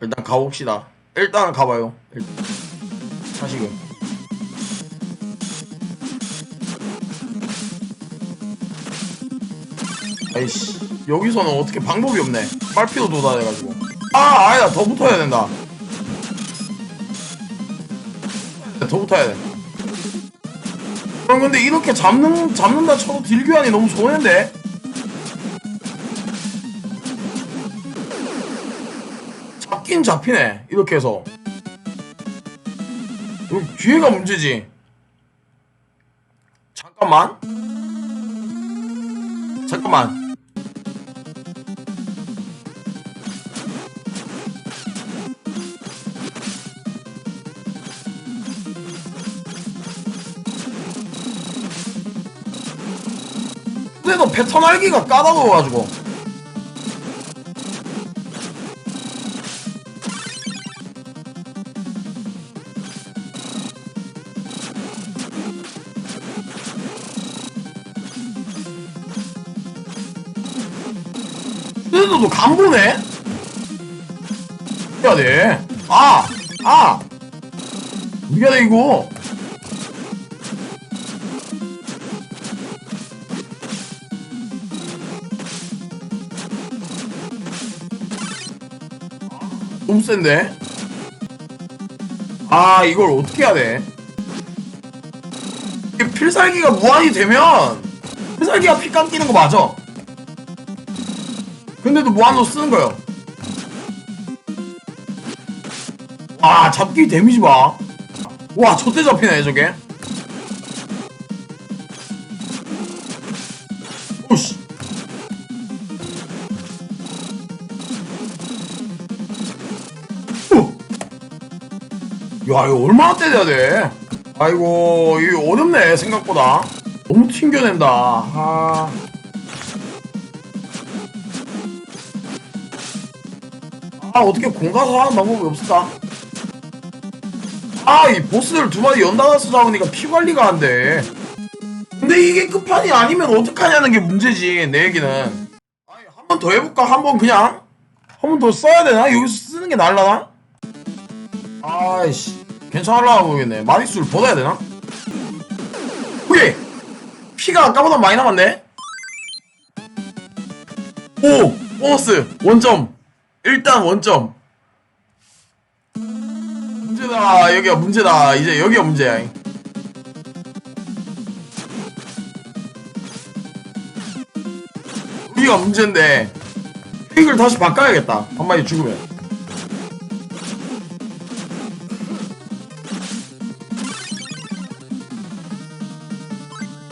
일단 가봅시다. 일단은 가봐요. 일- 다시금. 아이씨 여기서는 어떻게 방법이 없네. 빨피도 돋아내가지고. 아 아니다 더 붙어야 된다. 더 붙어야 돼. 그럼 근데 이렇게 잡는 잡는다 쳐도 딜 교환이 너무 좋은데. 잡긴 잡히네. 이렇게 해서. 뒤에가 문제지. 잠깐만. 잠깐만. 근데도 패턴 알기가 까다로워가지고 그래도 간보네? 해야 돼. 아! 아! 우리가 돼, 이거. 너무 센데? 아, 이걸 어떻게 해야 돼? 필살기가 무한이 되면 필살기가 피 깎이는 거 맞아. 근데도 무한으로 쓰는 거예요. 아, 잡기 데미지 봐. 와, 저때 잡히네, 저게. 오씨. 어. 야, 이거 얼마나 때려야 돼? 아이고, 이거 어렵네, 생각보다. 너무 튕겨낸다. 아. 아 어떻게 공가서 하는 방법이 없을까? 아 이 보스들 두 마리 연달아서 잡으니까 피 관리가 안 돼. 근데 이게 끝판이 아니면 어떡하냐는 게 문제지 내 얘기는. 아니 한 번 더 해볼까? 한 번 그냥 한 번 더 써야 되나? 여기서 쓰는 게 나을라나? 아이씨 괜찮을라나 모르겠네. 마리수를 벗어야 되나? 오케이 피가 아까보다 많이 남았네. 오 보너스 원점. 일단 원점. 문제다. 여기가 문제다. 이제 여기가 문제야. 여기가 문제인데 픽을 다시 바꿔야겠다. 한 마리 죽으면.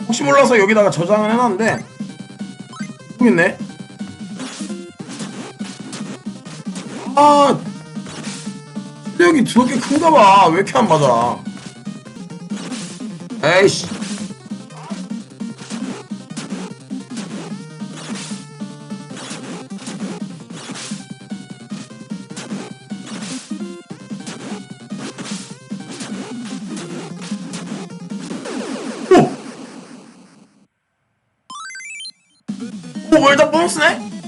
혹시 몰라서 여기다가 저장을 해놨는데 모르겠네. 아 실력이 저렇게 큰가 봐. 왜 이렇게 안 맞아? 에이씨. 오! 오, 뭐 일단 보너스네?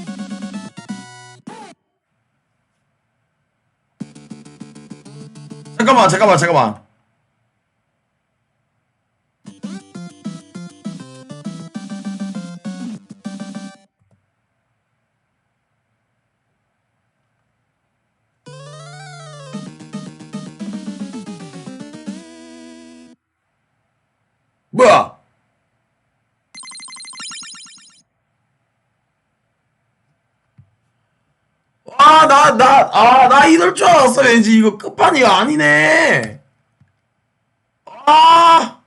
잠깐만 잠깐만 잠깐만 나, 나, 아, 나 이럴 줄 알았어, 왠지. 이거 끝판이 아니네. 아!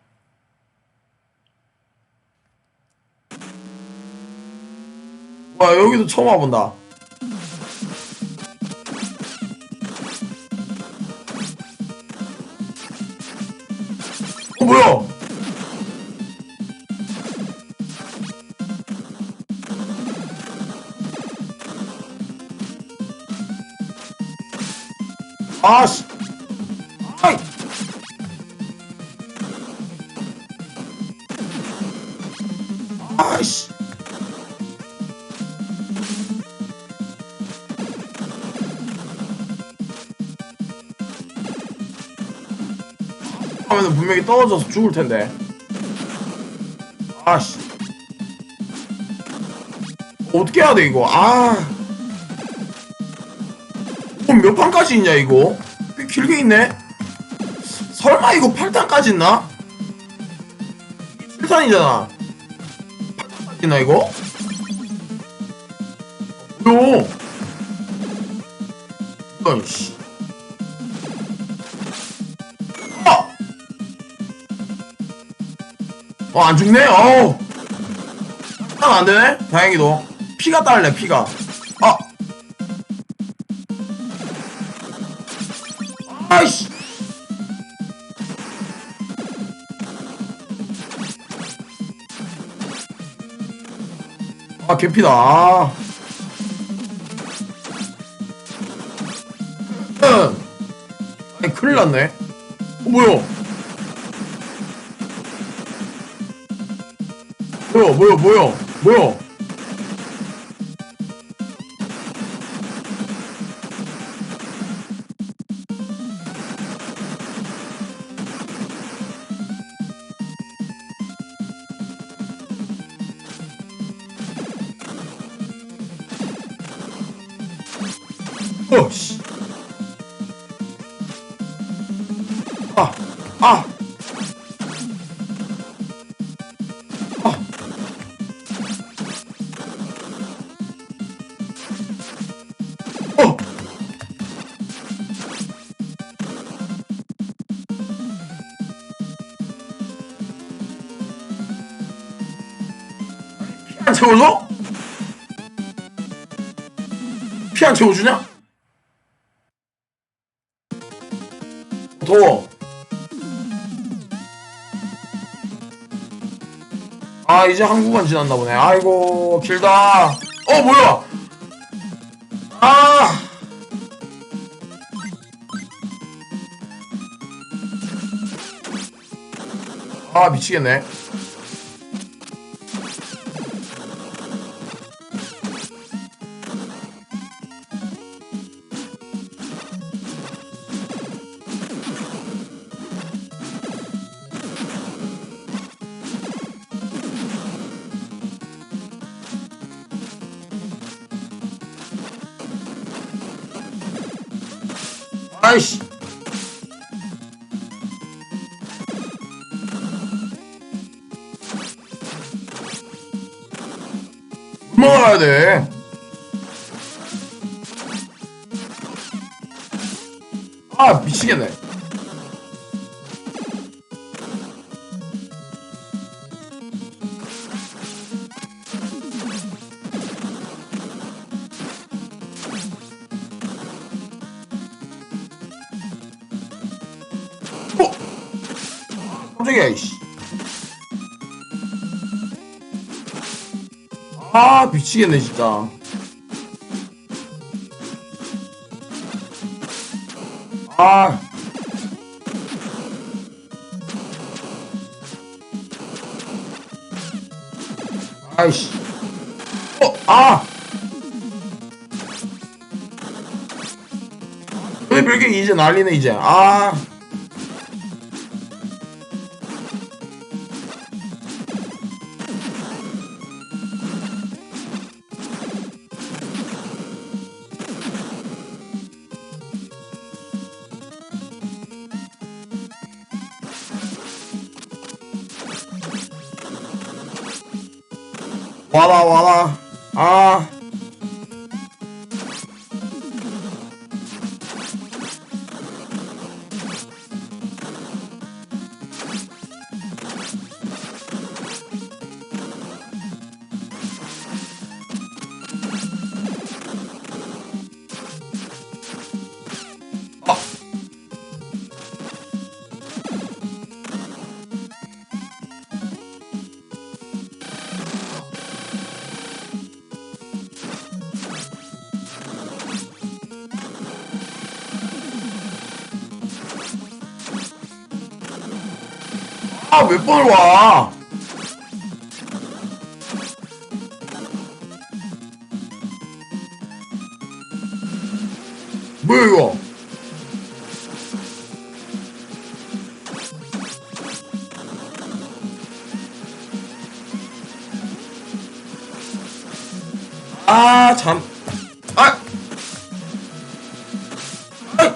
와, 여기도 처음 와본다. 아씨. 아이. 아이씨. 하면 분명히 떨어져서 죽을 텐데. 아씨. 어떻게 해야 돼 이거? 아. 몇 판까지 있냐 이거? 꽤 길게 있네. 설마 이거 8탄까지 있나? 7탄이잖아. 8탄까지 있나 이거? 뭐야? 이건 씨. 아! 어, 안 죽네? 어우. 아, 안 되네? 다행히도. 피가 딸래, 피가. 아이씨! 아, 개피다. 아. 음. 아니, 큰일 났네. 어, 뭐야? 뭐야, 뭐야, 뭐야, 뭐야? 안 채워줘? 피 안 채워주냐? 더워. 아 이제 한 구간 지났나 보네. 아이고 길다. 어 뭐야? 아. 아 미치겠네. 물 먹어야 돼. 아 미치겠네. 어? 깜짝이야 이씨. 아 미치겠네 진짜. 아. 아이씨. 어, 아! 왜 별게 이제 난리네, 이제. 아. 와라, 와라. 아. 와, 몇번 와. 뭐야, 이거? 아, 잠. 아! 아!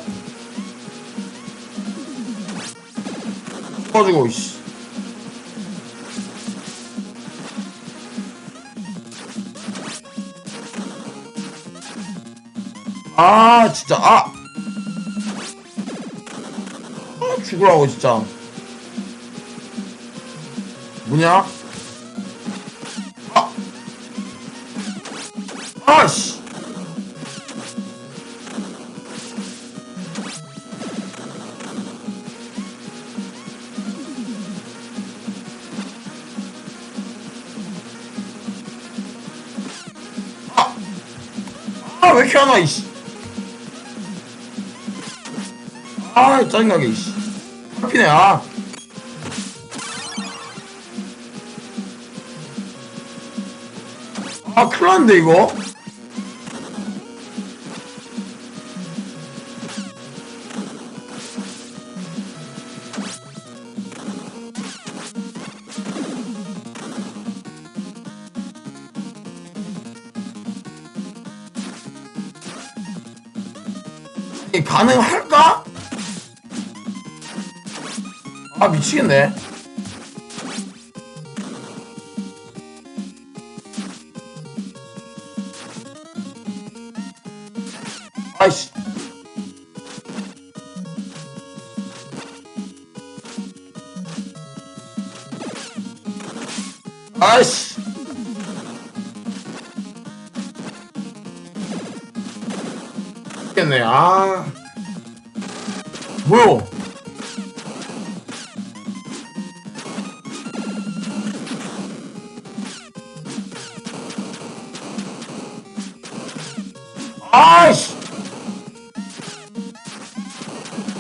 가지고, 이씨. 아, 진짜, 아! 아, 죽으라고, 진짜. 뭐냐? 아! 아씨! 아! 아, 왜 이렇게 안 와, 이씨. 아, 짜증나게, 이씨. 피네, 아. 아, 큰일 났는데, 이거? 이 가능할까? 아, 미치겠네. 아이씨. 아이씨. 미치겠네, 아. 뭐야?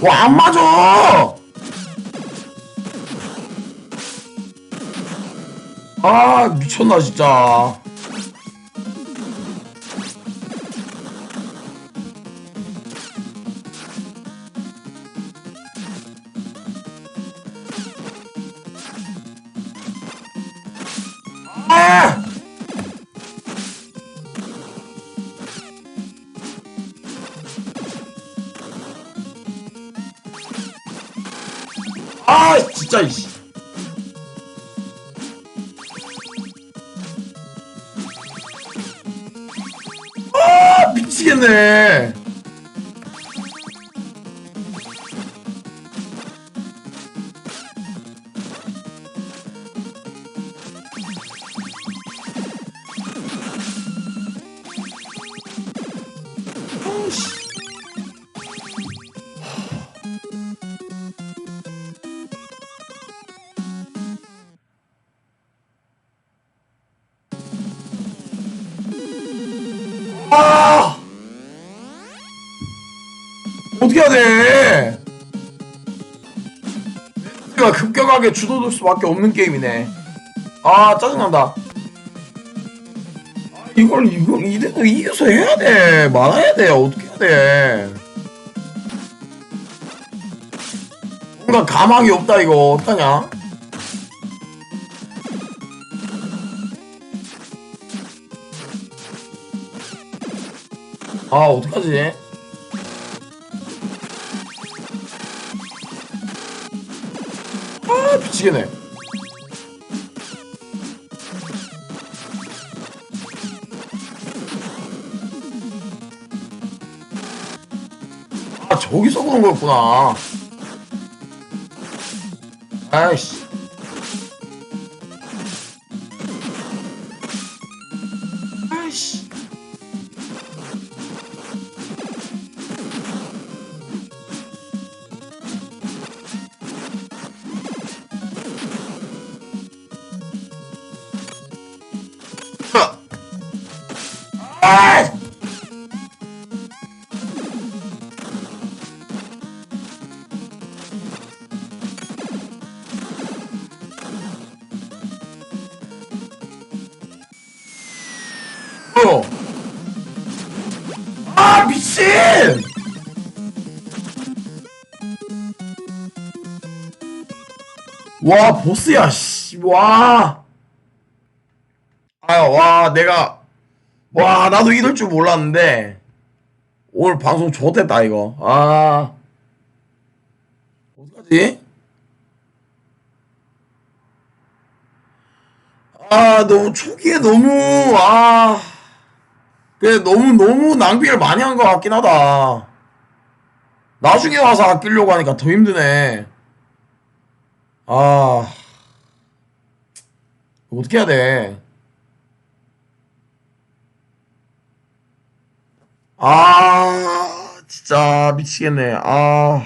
와, 안 맞아! 아, 미쳤나, 진짜. 진짜, 이씨. 아, 미치겠네. 어떻게 해야 돼? 가 급격하게 주도될 수밖에 없는 게임이네. 아 짜증난다. 아, 이걸 이걸 이대로 이겨서 해야 돼. 말아야 돼. 어떻게 해야 돼? 뭔가 가망이 없다 이거 어떠냐? 아 어떡하지? 아 미치겠네. 아 저기서 그런 거였구나. 아이씨. 아! 미친! 와 보스야 씨 와. 아와 내가 와 나도 이럴 줄 몰랐는데 오늘 방송 좋댔다 이거. 아. 어떡하지? 아 너무 초기에 너무 아. 그래 너무 너무 낭비를 많이 한 것 같긴 하다. 나중에 와서 아끼려고 하니까 더 힘드네. 아. 어떻게 해야 돼? 아, 진짜 미치겠네. 아.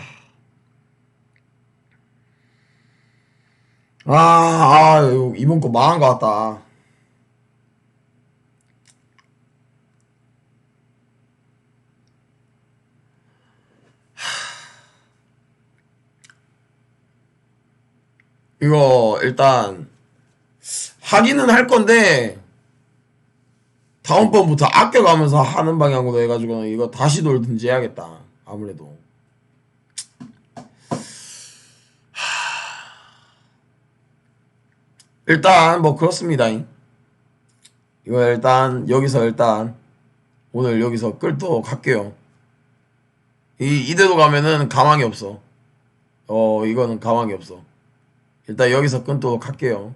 아, 아, 이번 거 망한 것 같다. 이거 일단 하기는 할 건데 다음번부터 아껴가면서 하는 방향으로 해가지고 이거 다시 돌든지 해야겠다. 아무래도. 하... 일단 뭐 그렇습니다. 이거 일단 여기서 일단 오늘 여기서 끌도록 할게요. 이 이대로 가면은 가망이 없어. 어 이거는 가망이 없어. 일단 여기서 끊도록 할게요.